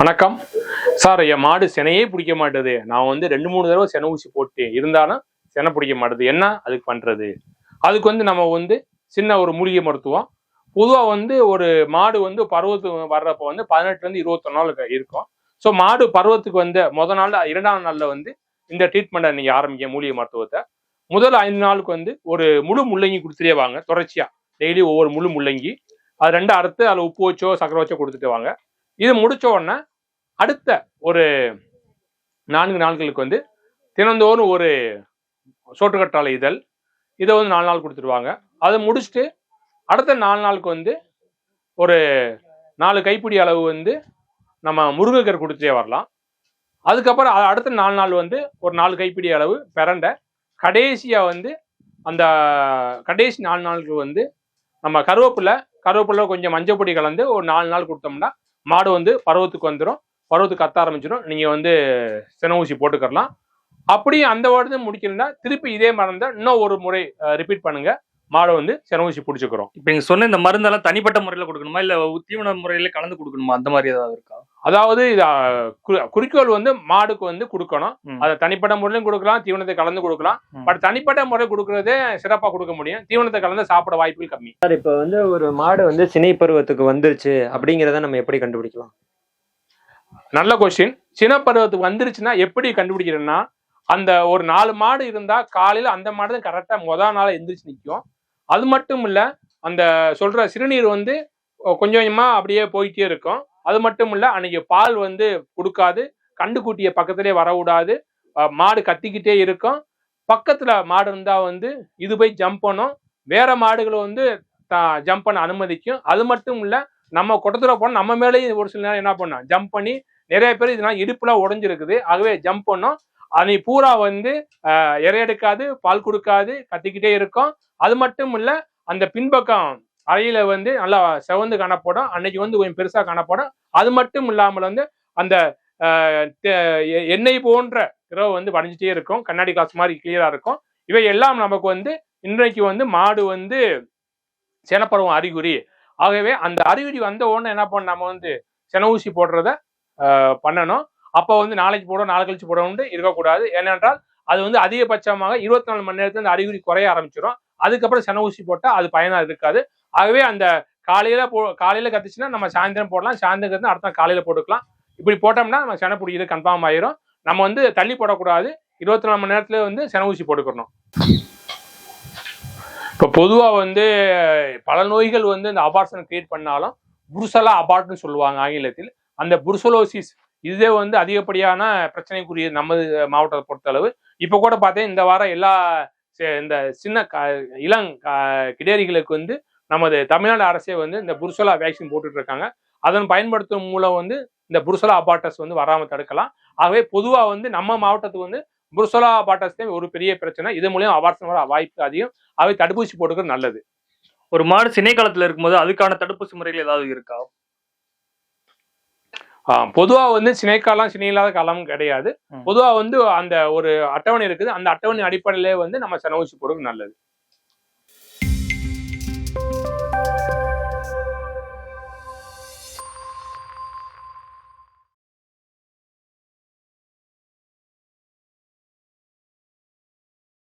வணக்கம். சார் என் மாடு செனையே பிடிக்க மாட்டுது. நான் வந்து ரெண்டு மூணு தடவை செனை ஊசி போட்டேன். இருந்தாலும் செனை பிடிக்க மாட்டுது. என்ன? அதுக்கு பண்றது? அதுக்கு வந்து நம்ம வந்து சின்ன ஒரு மூலிகை மருத்துவம். பொதுவாக வந்து ஒரு மாடு வந்து பருவத்து வர்றப்போ வந்து பதினெட்டுலேருந்து இருபத்தொன்னு நாள் இருக்கும். ஸோ மாடு பருவத்துக்கு வந்து முத நாள் இரண்டாம் நாளில் வந்து இந்த ட்ரீட்மெண்ட்டை நீங்கள் ஆரம்பிக்க மூலிகை மருத்துவத்தை. முதல் ஐந்து நாளுக்கு வந்து ஒரு முழு முள்ளங்கி கொடுத்துட்டே வாங்க தொடர்ச்சியாக டெய்லி ஒவ்வொரு முழு முள்ளங்கி. அது ரெண்டு அறுத்து அதில் உப்பு வச்சோ சக்கரை வச்சோ கொடுத்துட்டு வாங்க. இது முடிச்ச உடனே அடுத்த ஒரு நான்கு நாள்களுக்கு வந்து தினந்தோறும் ஒரு சோற்றுக்கற்றாழை இதழ். இதை வந்து நாலு நாள் கொடுத்துருவாங்க. அதை முடிச்சுட்டு அடுத்த நாலு நாளுக்கு வந்து ஒரு நாலு கைப்பிடி அளவு வந்து நம்ம முருங்கைக்கர் கொடுத்தே வரலாம். அதுக்கப்புறம் அடுத்த நாலு நாள் வந்து ஒரு நாலு கைப்பிடி அளவு பிறண்ட கடைசியாக வந்து அந்த கடைசி நாலு நாளுக்கு வந்து நம்ம கருவேப்பிலை கருவேப்பிலை கொஞ்சம் மஞ்சள் பொடி கலந்து ஒரு நாலு நாள் கொடுத்தோம்னா மாடு வந்து பருவத்துக்கு வந்துடும் பருவத்துக்கு கத்த ஆரம்பிச்சிடும் நீங்கள் வந்து சென ஊசி போட்டுக்கலாம் அப்படியே அந்த வருடம் முடிக்கணும்னா திருப்பி இதே மருந்து இன்னும் ஒரு முறை ரிப்பீட் பண்ணுங்க. மாடை வந்து சென ஊசி பிடிச்சிக்கிறோம். இப்ப நீங்க சொன்ன இந்த மருந்தெல்லாம் தனிப்பட்ட முறையில கொடுக்கணுமா? இல்ல தீவன முறையில கலந்து கொடுக்கணுமா? அந்த மாதிரி ஏதாவது இருக்கா? அதாவது இது குறிக்கோள் வந்து மாடுக்கு வந்து கொடுக்கணும். அதை தனிப்பட்ட முறையிலும் கொடுக்கலாம் தீவனத்தை கலந்து கொடுக்கலாம். பட் தனிப்பட்ட முறை கொடுக்கறதே சிறப்பாக கொடுக்க முடியும். தீவனத்தை கலந்து சாப்பிட வாய்ப்புகள் கம்மி. சார் இப்போ வந்து ஒரு மாடு வந்து சினை பருவத்துக்கு வந்துருச்சு அப்படிங்கிறத நம்ம எப்படி கண்டுபிடிக்கலாம்? நல்ல கொஸ்டின் சின்ன பருவத்துக்கு வந்துருச்சுன்னா எப்படி கண்டுபிடிக்கிறேன்னா அந்த ஒரு நாலு மாடு இருந்தா காலையில அந்த மாடு தான் கரெக்டா மொதல் நாளா எந்திரிச்சு நிற்கும் அது மட்டும் இல்ல அந்த சொல்ற சிறுநீர் வந்து கொஞ்சம் கொஞ்சமா அப்படியே போயிட்டே இருக்கும். அது மட்டும் இல்ல அன்னைக்கு பால் வந்து கொடுக்காது கண்டுக்குட்டியை பக்கத்திலே வரவிடாது மாடு கத்திக்கிட்டே இருக்கும். பக்கத்துல மாடு இருந்தா வந்து இது போய் ஜம்ப் பண்ணும். வேற மாடுகளை வந்து ஜம்ப் பண்ண அனுமதிக்கும். அது மட்டும் இல்ல நம்ம குடத்துல போனால் நம்ம மேலேயும் ஒரு சில நேரம் என்ன பண்ணோம் ஜம்ப் பண்ணி நிறைய பேர் இதெல்லாம் இடுப்புலாம் உடஞ்சிருக்குது. ஆகவே ஜம்ப் பண்ணோம். அன்னை பூரா வந்து ஆஹ், எடுக்காது பால் கொடுக்காது கத்திக்கிட்டே இருக்கும். அது மட்டும் இல்ல அந்த பின்பக்கம் அறையில வந்து நல்லா செவந்து காணப்படும். அன்னைக்கு வந்து கொஞ்சம் பெருசா காணப்படும். அது மட்டும் இல்லாமல் வந்து அந்த எ- எண்ணெய் போன்ற திரவம் வந்து வடைஞ்சிட்டே இருக்கும். கண்ணாடி காசு மாதிரி கிளியரா இருக்கும். இவை எல்லாம் நமக்கு வந்து இன்றைக்கு வந்து மாடு வந்து செனப்பருவம் அறிகுறி. ஆகவே அந்த அறிகுறி வந்த உடனே என்ன பண்ண நம்ம வந்து சென ஊசி போடுறத பண்ணணும். அப்போ வந்து நாளைக்கு போடும் நாளை கழிச்சு போடணும்னு இருக்கக்கூடாது. ஏனென்றால் அது வந்து அதிகபட்சமாக இருபத்தி நாலு மணி நேரத்துல அந்த அறிகுறி குறைய ஆரம்பிச்சிடும் அதுக்கப்புறம் சென ஊசி போட்டால் அது பயனாக இருக்காது. ஆகவே அந்த காலையில போ காலையில கத்துச்சுன்னா நம்ம சாயந்தரம் போடலாம். சாயந்தரம் கத்து அடுத்த காலையில போட்டுக்கலாம். இப்படி போட்டோம்னா நம்ம சென பிடிக்கிறது கன்ஃபார்ம் ஆயிரும். நம்ம வந்து தள்ளி போடக்கூடாது. இருபத்தி நாலு மணி நேரத்துல வந்து சென ஊசி போட்டுக்கணும். இப்போ பொதுவாக வந்து பல நோய்கள் வந்து இந்த அபார்ஷன் கிரியேட் பண்ணாலும் புருசலா அபார்ட்னு சொல்லுவாங்க ஆங்கிலத்தில். அந்த புருசலோசிஸ் இதுவே வந்து அதிகப்படியான பிரச்சனைக்குரிய நமது மாவட்டத்தை பொறுத்தளவு. இப்போ கூட பார்த்தேன் இந்த வாரம் எல்லா இந்த சின்ன க இளங் கிடேரிகளுக்கு வந்து நமது தமிழ்நாடு அரசே வந்து இந்த புருசலா வேக்சின் போட்டுட்டு இருக்காங்க அதன் பயன்படுத்தும் மூலம் வந்து இந்த புருசலா அபாட்டஸ் வந்து வராமல் தடுக்கலாம். ஆகவே பொதுவாக வந்து நம்ம மாவட்டத்துக்கு வந்து புருசலா அபாட்டஸ் தான் ஒரு பெரிய பிரச்சனை. இது மூலியம் அபார்ஷன் வர வாய்ப்பு அதிகம். அவை தடுப்பூசி போட்டுக்கிறது நல்லது. ஒரு மாடு சினை காலத்துல இருக்கும்போது அதுக்கான தடுப்பூசி முறைகள் ஏதாவது இருக்கா? பொதுவாக வந்து சினைக்காலம் சினை இல்லாத காலம் கிடையாது. ம். பொதுவாக வந்து அந்த ஒரு அட்டவணை இருக்குது. அந்த அட்டவணை அடிப்படையிலே வந்து நம்ம ஊசி போடுறது நல்லது.